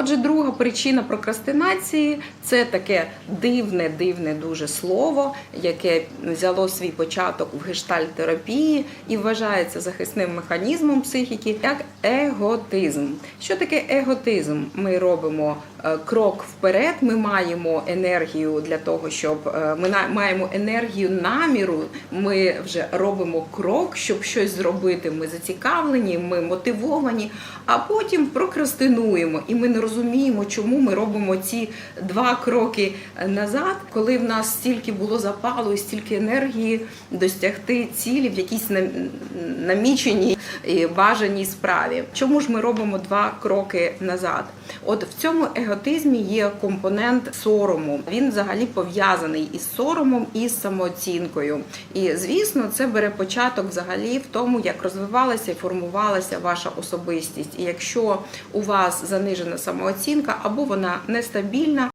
Отже, друга причина прокрастинації це таке дивне, дивне дуже слово, яке взяло свій початок в гештальтерапії і вважається захисним механізмом психіки як еготизм. Що таке еготизм? Ми робимо е, крок вперед, ми маємо енергію для того, щоб е, ми маємо енергію наміру. Ми вже робимо крок, щоб щось зробити. Ми зацікавлені, ми мотивовані, а потім прокрастинуємо, і ми не розуміємо, чому ми робимо ці два кроки назад, коли в нас стільки було запалу і стільки енергії досягти цілі в якійсь наміченій і бажаній справі. Чому ж ми робимо два кроки назад? От в цьому еготизмі є компонент сорому. Він взагалі пов'язаний із соромом і самооцінкою. І звісно, це бере початок взагалі в тому, як розвивалася і формувалася ваша особистість. І якщо у вас занижена самооцінка або вона нестабільна,